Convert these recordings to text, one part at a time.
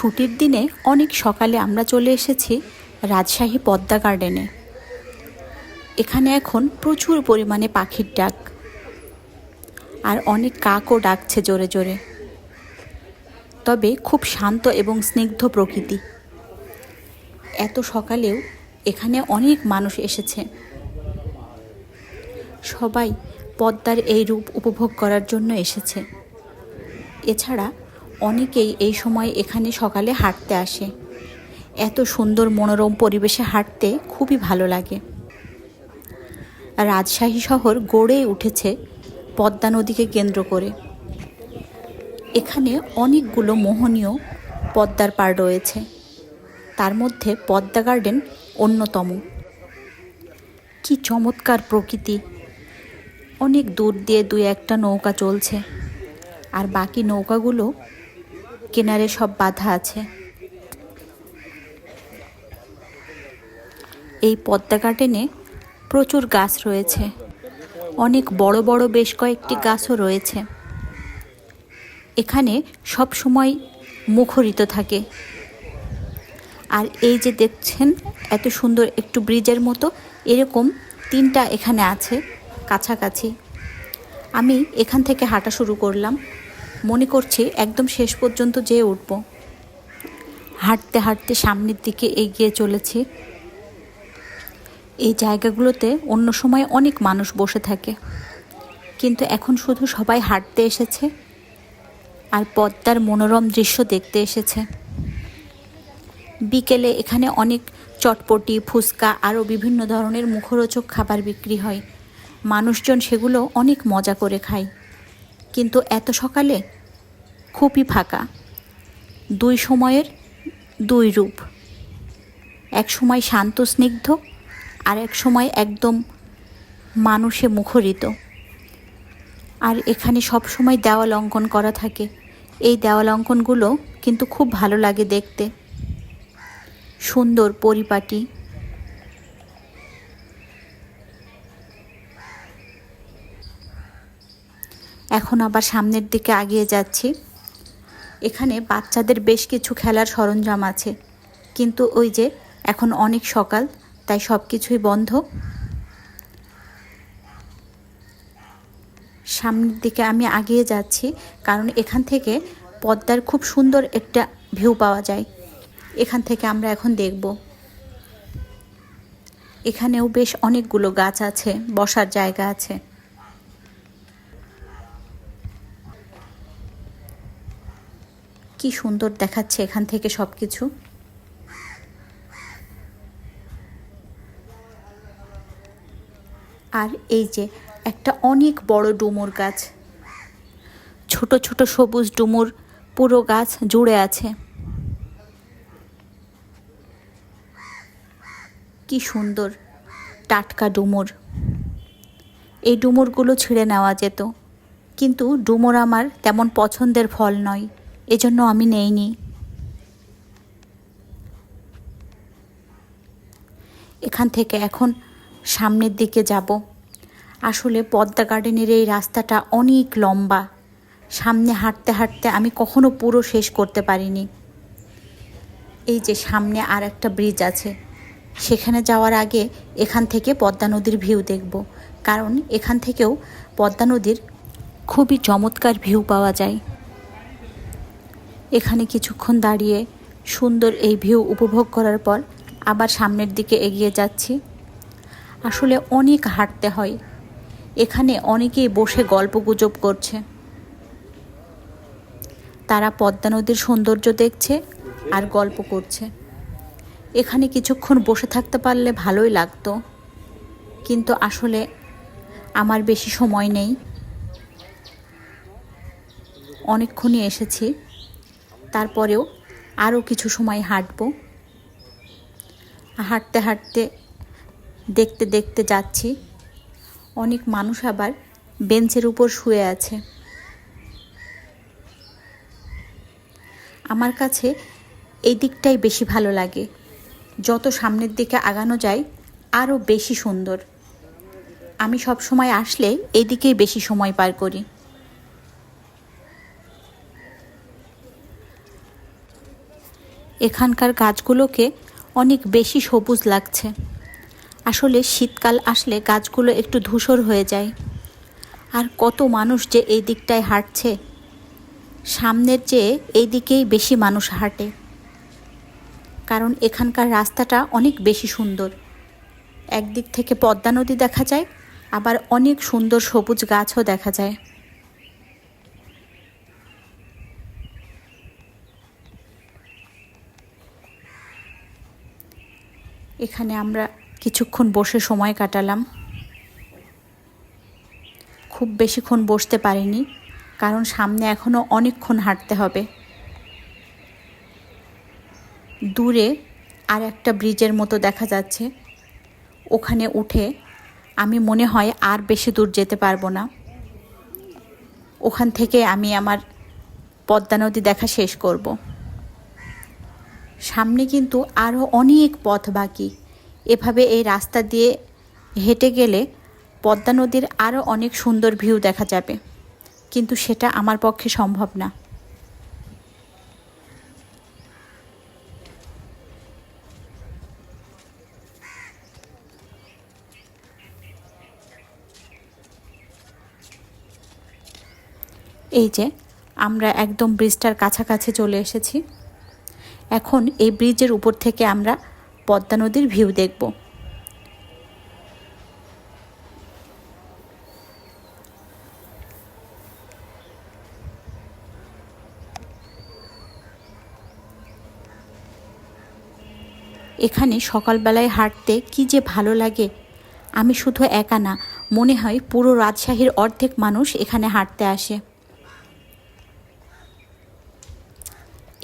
ছুটির দিনে অনেক সকালে আমরা চলে এসেছি রাজশাহী পদ্মা গার্ডেনে। এখানে এখন প্রচুর পরিমাণে পাখির ডাক। আর অনেক কাকও ডাকছে জোরে জোরে। তবে খুব শান্ত এবং স্নিগ্ধ প্রকৃতি। এত সকালেও এখানে অনেক মানুষ এসেছে। সবাই পদ্মার এই রূপ উপভোগ করার জন্য এসেছে। এছাড়া অনেকেই এই সময় এখানে সকালে হাঁটতে আসে। এত সুন্দর মনোরম পরিবেশে হাঁটতে খুবই ভালো লাগে। রাজশাহী শহর গড়ে উঠেছে পদ্মা নদীকে কেন্দ্র করে। এখানে অনেকগুলো মোহনীয় পদ্মার পাড় রয়েছে। তার মধ্যে পদ্মা গার্ডেন অন্যতম। কি চমৎকার প্রকৃতি। অনেক দূর দিয়ে দুই একটা নৌকা চলছে। আর বাকি নৌকাগুলো কিনারে সব বাধা আছে। এই পদ্মা গার্ডেনে প্রচুর গাছ রয়েছে। অনেক বড় বড় বেশ কয়েকটি গাছও রয়েছে। এখানে সব সময় মুখরিত থাকে। আর এই যে দেখছেন, এত সুন্দর একটু ব্রিজের মতো, এরকম তিনটা এখানে আছে, কাছাকাছি। আমি এখান থেকে হাঁটা শুরু করলাম। মনে করছি একদম শেষ পর্যন্ত যেয়ে উঠব। হাঁটতে হাঁটতে সামনের দিকে এগিয়ে চলেছি। এই জায়গাগুলোতে অন্য সময় অনেক মানুষ বসে থাকে। কিন্তু এখন শুধু সবাই হাঁটতে এসেছে আর পদ্মার মনোরম দৃশ্য দেখতে এসেছে। বিকেলে এখানে অনেক চটপটি, ফুচকা আরও বিভিন্ন ধরনের মুখরোচক খাবার বিক্রি হয়। মানুষজন সেগুলো অনেক মজা করে খায়। কিন্তু এত সকালে খুবই ফাঁকা। দুই সময়ের দুই রূপ। এক সময় শান্ত, স্নিগ্ধ, আর এক সময় একদম মানুষে মুখরিত। আর এখানে সব সময় দেওয়াল অঙ্কন করা থাকে। এই দেওয়াল অঙ্কনগুলো কিন্তু খুব ভালো লাগে দেখতে। সুন্দর পরিপাটি। এখন আবার সামনের দিকে আগিয়ে যাচ্ছি। এখানে বাচ্চাদের বেশ কিছু খেলার সরঞ্জাম আছে। কিন্তু ওই যে, এখন অনেক সকাল, তাই সব কিছুই বন্ধ। সামনের দিকে আমি আগিয়ে যাচ্ছি, কারণ এখান থেকে পদ্মার খুব সুন্দর একটা ভিউ পাওয়া যায়। এখান থেকে আমরা এখন দেখব। এখানেও বেশ অনেকগুলো গাছ আছে, বসার জায়গা আছে। কি সুন্দর দেখাচ্ছে এখান থেকে সব কিছু আর এই যে একটা অনেক বড় ডুমুর গাছ। ছোট ছোট সবুজ ডুমুর পুরো গাছ জুড়ে আছে। কি সুন্দর টাটকা ডুমুর। এই ডুমুরগুলো ছিঁড়ে নেওয়া যেত, কিন্তু ডুমুর আমার তেমন পছন্দের ফল নয়। এজন্য আমি নেইনি। এখান থেকে এখন সামনের দিকে যাব। আসলে পদ্মা গার্ডেনের এই রাস্তাটা অনেক লম্বা। সামনে হাঁটতে হাঁটতে আমি কখনো পুরো শেষ করতে পারিনি। এই যে সামনে আর একটা ব্রিজ আছে, সেখানে যাওয়ার আগে এখান থেকে পদ্মা নদীর ভিউ দেখব। কারণ এখান থেকেও পদ্মা নদীর খুবই চমৎকার ভিউ পাওয়া যায়। এখানে কিছুক্ষণ দাঁড়িয়ে সুন্দর এই ভিউ উপভোগ করার পর আবার সামনের দিকে এগিয়ে যাচ্ছি। আসলে অনেক হাঁটতে হয়। এখানে অনেকেই বসে গল্প গুজব করছে। তারা পদ্মা নদীর সৌন্দর্য দেখছে আর গল্প করছে। এখানে কিছুক্ষণ বসে থাকতে পারলে ভালোই লাগতো। কিন্তু আসলে আমার বেশি সময় নেই। অনেকক্ষণই এসেছি। তারপরেও আরও কিছু সময় হাঁটবো। হাঁটতে হাঁটতে, দেখতে দেখতে যাচ্ছি। অনেক মানুষ আবার বেঞ্চের উপর শুয়ে আছে। আমার কাছে এই দিকটাই বেশি ভালো লাগে। যত সামনের দিকে আগানো যায় আরও বেশি সুন্দর। আমি সব সময় আসলে এদিকেই বেশি সময় পার করি। এখানকার গাছগুলোকে অনেক বেশি সবুজ লাগছে। আসলে শীতকাল আসলে গাছগুলো একটু ধূসর হয়ে যায়। আর কত মানুষ যে এই দিকটায় হাঁটছে, সামনের চেয়ে এই দিকেই বেশি মানুষ হাঁটে। কারণ এখানকার রাস্তাটা অনেক বেশি সুন্দর। একদিক থেকে পদ্মা নদী দেখা যায়, আবার অনেক সুন্দর সবুজ গাছও দেখা যায়। এখানে আমরা কিছুক্ষণ বসে সময় কাটালাম। খুব বেশিক্ষণ বসতে পারিনি, কারণ সামনে এখনও অনেকক্ষণ হাঁটতে হবে। দূরে আর একটা ব্রিজের মতো দেখা যাচ্ছে। ওখানে উঠে আমি মনে হয় আর বেশি দূর যেতে পারব না। ওখান থেকে আমি আমার পদ্মা নদী দেখা শেষ করব। সামনে কিন্তু আরও অনেক পথ বাকি। এভাবে এই রাস্তা দিয়ে হেঁটে গেলে পদ্মা নদীর আরও অনেক সুন্দর ভিউ দেখা যাবে। কিন্তু সেটা আমার পক্ষে সম্ভব না। এই যে আমরা একদম ব্রিজটার কাছাকাছি চলে এসেছি। এখন এই ব্রিজের উপর থেকে আমরা পদ্মা নদীর ভিউ দেখব। এখানে সকালবেলায় হাঁটতে কি যে ভালো লাগে, আমি শুধু একা না, মনে হয় পুরো রাজশাহীর অর্ধেক মানুষ এখানে হাঁটতে আসে।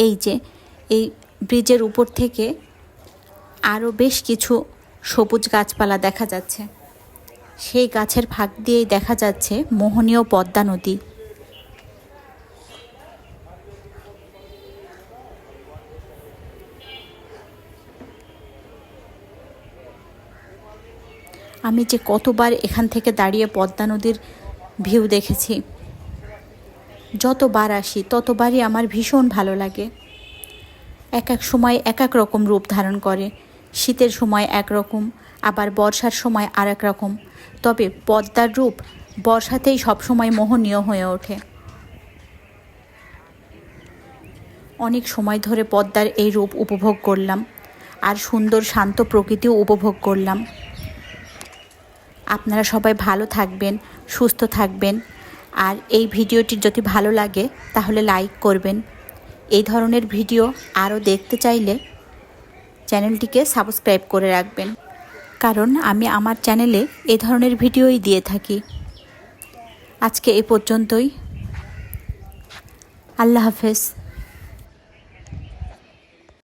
এই যে এই ব্রিজের উপর থেকে আরও বেশ কিছু সবুজ গাছপালা দেখা যাচ্ছে। সেই গাছের ফাঁক দিয়েই দেখা যাচ্ছে মোহনীয় পদ্মা নদী। আমি যে কতবার এখান থেকে দাঁড়িয়ে পদ্মা নদীর ভিউ দেখেছি, যতবার আসি ততবারই আমার ভীষণ ভালো লাগে। এক এক সময় এক এক রকম রূপ ধারণ করে। শীতের সময় এক রকম, আবার বর্ষার সময় আর এক রকম। তবে পদ্মার রূপ বর্ষাতেই সবসময় মোহনীয় হয়ে ওঠে। অনেক সময় ধরে পদ্মার এই রূপ উপভোগ করলাম, আর সুন্দর শান্ত প্রকৃতিও উপভোগ করলাম। আপনারা সবাই ভালো থাকবেন, সুস্থ থাকবেন, আর এই ভিডিওটি যদি ভালো লাগে, তাহলে লাইক করবেন। এই ধরনের ভিডিও আরও দেখতে চাইলে চ্যানেলটিকে সাবস্ক্রাইব করে রাখবেন। কারণ আমি আমার চ্যানেলে এ ধরনের ভিডিওই দিয়ে থাকি। আজকে এ পর্যন্তই। আল্লাহ হাফেজ।